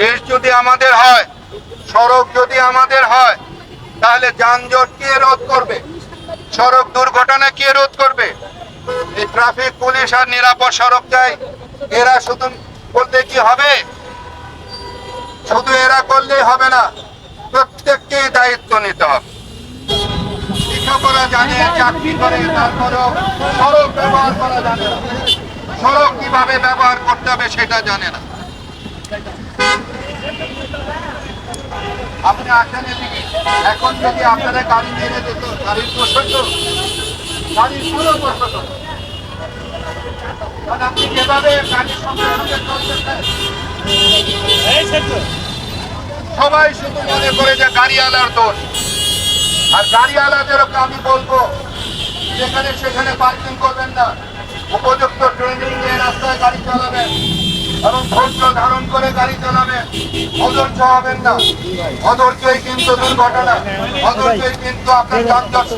দেশ যদি আমাদের হয়, সড়ক যদি আমাদের হয়, তাহলে যানজট কে রোধ করবে? সড়ক দুর্ঘটনা কে রোধ করবে? এই ট্রাফিক পুলিশ আর নিরাপদ সড়ক চাই। এরা শুধু করলে কি হবে? শুধু এরা করলেই হবে না প্রত্যেককে দায়িত্ব নিতে হবে। শিক্ষকরা জানে, চাকরি করে, তারপরেও সড়ক ব্যবহার করা জানে সড়ক কীভাবে ব্যবহার করতে হবে সেটা জানে না। আপনি আসেন এদিকে। এখন যদি আপনারা গাড়ি মেরে দিত গাড়ির প্রসঙ্গ গাড়ির পুরো প্রসঙ্গ আপনি যেভাবে গাড়ির সঙ্গে সঙ্গে সবাই শুধু মনে করে যে গাড়িওয়ালার দোষ। আর গাড়িওয়ালাদেরকে আমি বলব যেখানে সেখানে পার্কিং করবেন না। উপযুক্ত ট্রেনিং নিয়ে রাস্তায় গাড়ি চালাবেন এবং ধৈর্য ধারণ করে গাড়ি চালাবেন। অধৈর্য হবেন না। অধৈর্যই কিন্তু দুর্ঘটনা। অধৈর্যই কিন্তু আপনার যানজট।